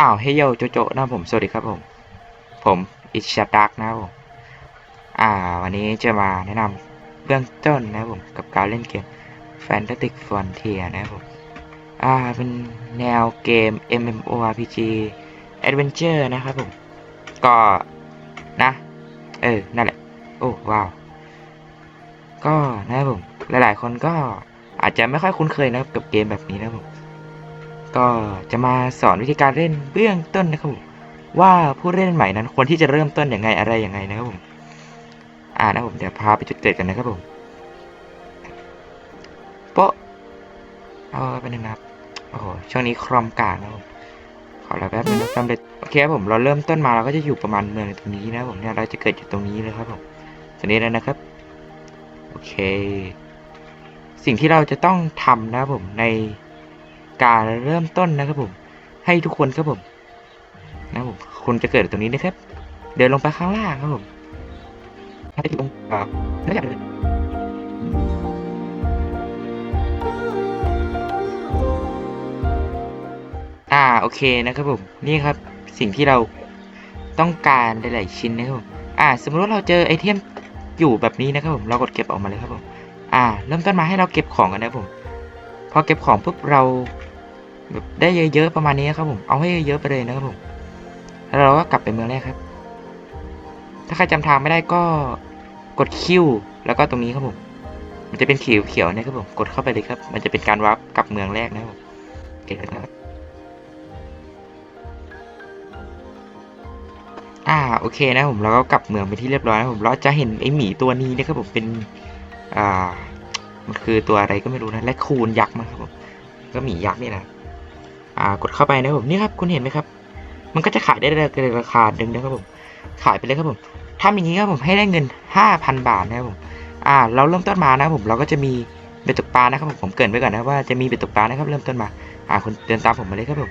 อ้าวเฮยโยโจโจนะผม สวัสดีครับผม ผมอิชดักนะครับผม อ่า วันนี้จะมาแนะนำเบื้องต้นนะครับผมกับการเล่นเกม Fantastic Frontier นะครับผม อ่า เป็นแนวเกม MMORPG Adventure นะครับผม ก็นะ เออ นั่นแหละ โอ้ ว้าว ก็นะครับผม หลายๆ คนก็อาจจะไม่ค่อยคุ้นเคยนะครับกับเกมแบบนี้นะครับผม ก็จะมาสอนวิธีการเล่นเบื้องต้นนะครับผมว่าผู้เล่นใหม่นั้นควรที่จะเริ่มต้นอย่างไงอะไรอยังไงนะครับผมอ่านะผมเดี๋ยวพาไปจุดเกิดกันนะครับผมโป๊ะเอาไปหนึ่งนะครับโอ้โหช่วงนี้ครอมกางนะครับผมขอแล้วแป๊บนึงนะสำเร็จโอเคครับผมเราเริ่มต้นมาเราก็จะอยู่ประมาณเมืองตรงนี้นะผมเนี่ยเราจะเกิดอยู่ตรงนี้เลยครับผมตรงนี้แล้วนะครับโอเค สิ่งที่เราจะต้องทำนะครับผมใน การเริ่มต้นนะครับผม ให้ทุกคนครับผมนะครับผมคุณจะเกิดตรงนี้นะครับ เดินลงไปข้างล่างครับผมให้ลงอ่าแล้วจากอ่าโอเคนะครับผมนี่ครับสิ่งที่เราต้องการหลายๆชิ้นนะครับผมอ่า สมมติว่าเราเจอไอเทมอยู่แบบนี้นะครับผมเรากดเก็บออกมาเลยครับผมอ่า เริ่มต้นมาให้เราเก็บของกันนะครับผมพอเก็บของปุ๊บเรา ได้เยอะๆประมาณนี้ครับผม เอาให้เยอะๆไปเลยนะครับผม แล้วเราก็กลับไปเมืองแรกครับ ถ้าใครจำทางไม่ได้ก็กดคิวแล้วก็ตรงนี้ครับผม มันจะเป็นเขียวเขียวๆเนี่ยครับผม กดเข้าไปเลยครับ มันจะเป็นการวับกลับเมืองแรกนะครับผมโอเคครับอ่าโอเคนะผมเราก็กลับเมืองไปที่เรียบร้อยนะผมเราจะเห็นไอหมีตัวนี้นะครับผมเป็นอ่ามันคือตัวอะไรก็ไม่รู้นะและคูนยักษ์มั้งครับผมก็หมียักษ์นี่นะากดเข้าไปนะครับผมนี่ครับคุณเห็นไหมครับ มันก็จะขายได้ในราคาหนึ่งนะครับผมขายไปเลยครับผมทำอย่างนี้ครับผมให้ได้เงินห้าพันบาทนะครับผมอ่าเราเริ่มต้นมานะครับผมเราก็จะมีเบ็ดตกปลานะครับผมผมเกรินไว้ก่อนนะว่าจะมีเบ็ดตกปลานะครับเริ่มต้นมาอ่าคุณเดินตามผมมาเลยครับผม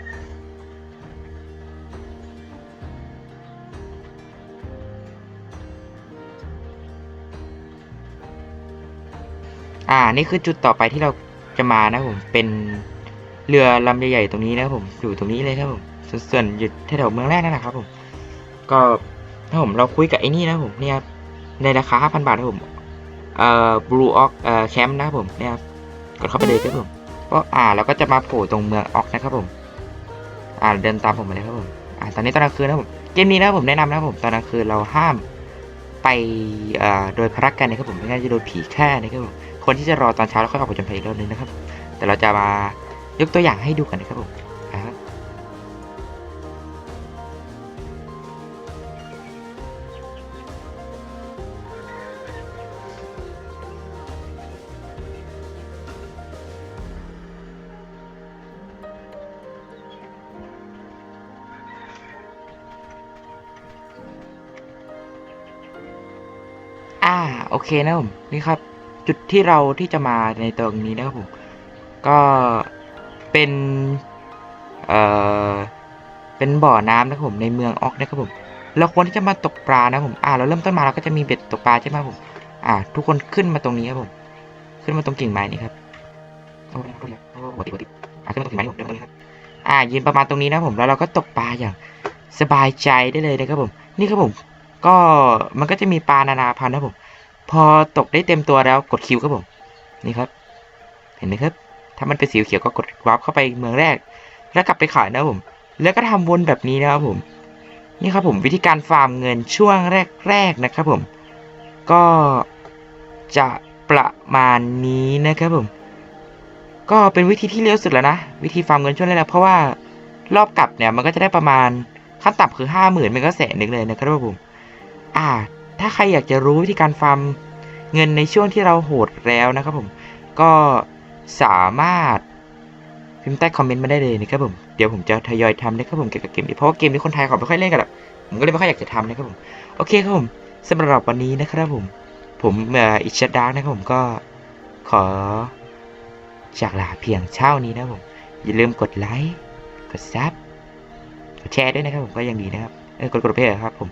อ่านี่คือจุดต่อไปที่เราจะมานะผมเป็น เรือลำใหญ่ๆตรงนี้นะครับผมอยู่ตรงนี้เลยครับผมส่วนส่วนอยู่แถวเมืองแรกนั่นแหละครับ ผม ก็ถ้าผมเราคุยกับไอ้นี่นะครับผมเนี่ยในราคา 5,000 บาทนะครับผมเอ่อ Blue Ox เอ่อแคมป์นะครับผมเนี่ยครับกดเข้าไปเลยครับผมก็อ่าเราก็จะมาโผล่ตรงเมืองออกนะครับผม อ่าเดินตามผมมาเลยครับผมอ่าตอนนี้ตอนกลางคืนนะครับผมเกมนี้นะผมแนะนำนะครับผมตอนกลางคืนเราห้ามไปเอ่อโดยพรักกันนะครับผมไม่งั้นจะโดนผีแค่นะครับผมคนที่จะรอตอนเช้าแล้วค่อยออกผจญภัยอีกรอบนึงนะครับ แต่เราจะมา ยกตัวอย่างให้ดูกันนะครับผมนะครับอ่าโอเคนะผมนี่ครับ จุดที่เราที่จะมาในตรงนี้นะครับผมก็ เป็น เอ่อ เป็นบ่อน้ำนะครับผมในเมืองออกนะครับผมเราควรที่จะมาตกปลานะผม อ่า เราเริ่มต้นมาเราก็จะมีเบ็ดตกปลาใช่ไหมผม อ่า ทุกคนขึ้นมาตรงนี้ครับผม ขึ้นมาตรงกิ่งไม้นี่ครับโอ้โหโอ้โหโอ้โหปกติปกติอ่าขึ้นมาตรงกิ่งไม้ผมเดินตรงนี้ครับ อ่า ยืนประมาณตรงนี้นะผม แล้วเราก็ตกปลาอย่างสบายใจได้เลยนะครับผม นี่ครับผม ก็มันก็จะมีปลานานาพันธุ์นะผม พอตกได้เต็มตัวแล้วกดคิวครับผม นี่ครับ เห็นไหมครับ ถ้ามันเป็นสีเขียวก็กดวาร์ปเข้าไปเมืองแรก แล้วกลับไปขายนะผม แล้วก็ทำวนแบบนี้นะครับผม นี่ครับผมวิธีการฟาร์มเงินช่วงแรกๆนะครับผม ก็จะประมาณนี้นะครับผม ก็เป็นวิธีที่เร็วสุดแล้วนะ วิธีฟาร์มเงินช่วงแรกๆเพราะว่ารอบกลับเนี่ยมันก็จะได้ประมาณขั้นต่ำคือห้าหมื่นมันก็แสนหนึ่งเลยนะครับผม อ่า ถ้าใครอยากจะรู้วิธีการฟาร์มเงินในช่วงที่เราโหดแล้วนะครับผม ก็ สามารถพิมพ์ใต้คอมเมนต์มาได้เลยนะครับผมเดี๋ยวผมจะทยอยทำนะครับผมเกี่ยวกับเกมนี้เพราะว่าเกมนี้คนไทยเขาไม่ค่อยเล่นกันหรอกผมก็เลยไม่ค่อยอยากจะทำนะครับผมโอเคครับผมสำหรับวันนี้นะครับผม ผมเอ่ออิชดาร์กนะครับผมก็ขอจากลาเพียงเช่านี้นะครับผม อย่าลืมกดไลค์กดซับกดแชร์ด้วยนะครับผมก็ยังดีนะครับเออกดกดเพจครับผม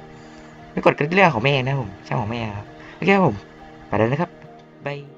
ไม่กดก็เรื่องของแม่เองนะครับผมช่างของแม่ครับโอเคครับผมไปแล้วนะครับบาย